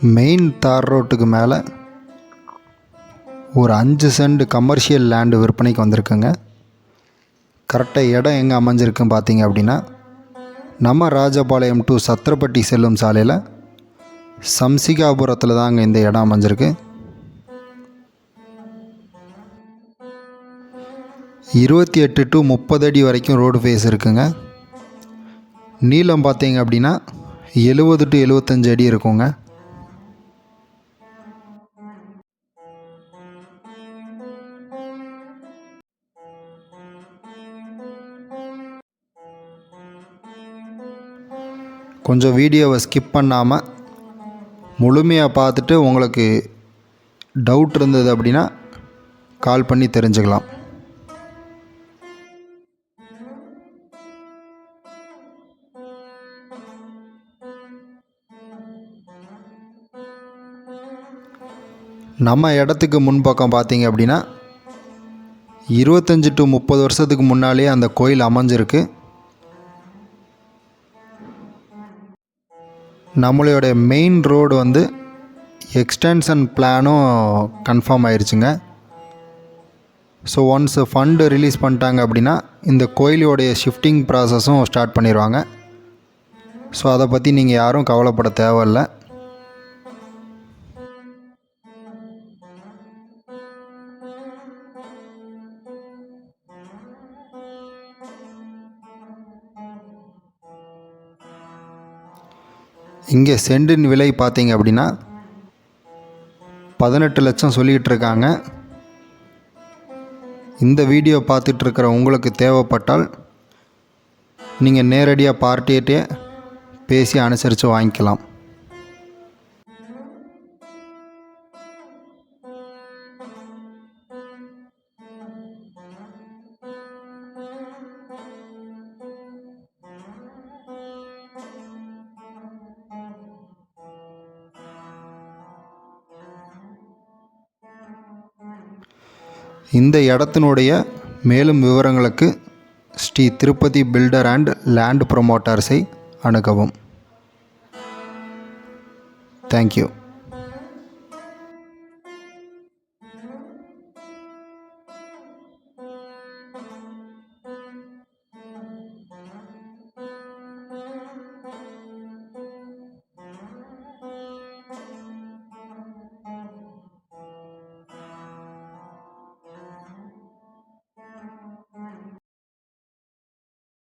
Main தார் ரோட்டுக்கு மேலே ஒரு அஞ்சு சென்ட் கமர்ஷியல் லேண்டு விற்பனைக்கு வந்திருக்குங்க. கரெக்டாக இடம் எங்கே அமைஞ்சிருக்குன்னு பார்த்தீங்க அப்படின்னா நம்ம ராஜபாளையம் டு சத்திரப்பட்டி செல்லும் சாலையில் சம்சிகாபுரத்தில் தாங்க இந்த இடம் அமைஞ்சிருக்கு. இருபத்தி எட்டு டு முப்பது அடி வரைக்கும் ரோடு ஃபேஸ் இருக்குங்க. நீளம் பார்த்தீங்க அப்படின்னா எழுபது டு எழுபத்தஞ்சு அடி இருக்குங்க. கொஞ்சம் வீடியோவை ஸ்கிப் பண்ணாமல் முழுமையாக பார்த்துட்டு உங்களுக்கு டவுட் இருந்தது அப்படின்னா கால் பண்ணி தெரிஞ்சுக்கலாம். நம்ம இடத்துக்கு முன்பக்கம் பார்த்தீங்க அப்படின்னா இருபத்தஞ்சி டு முப்பது வருஷத்துக்கு முன்னாலேயே அந்த கோயில் அமைஞ்சிருக்கு. நம்மளுடைய மெயின் ரோடு வந்து எக்ஸ்டென்ஷன் பிளானும் கன்ஃபார்ம் ஆயிடுச்சுங்க ஸோ ஒன்ஸ் ஃபண்டு ரிலீஸ் பண்ணிட்டாங்க அப்படின்னா இந்த கோயிலோடைய ஷிஃப்டிங் ப்ராசஸும் ஸ்டார்ட் பண்ணிடுவாங்க ஸோ அதை பற்றி நீங்கள் யாரும் கவலைப்பட தேவையில்ல. இங்கே சென்டின் விலை பார்த்தீங்க அப்படின்னா பதினெட்டு லட்சம் சொல்லிக்கிட்டு இருக்காங்க இந்த வீடியோ பார்த்துட்ருக்கிற உங்களுக்கு தேவைப்பட்டால் நீங்கள் நேரடியாக பார்ட்டிகிட்டே பேசி அனுசரித்து வாங்கிக்கலாம். இந்த இடத்தினுடைய மேலும் விவரங்களுக்கு Shri Tirupati builder and land ப்ரொமோட்டர்ஸை அணுகவும். Thank you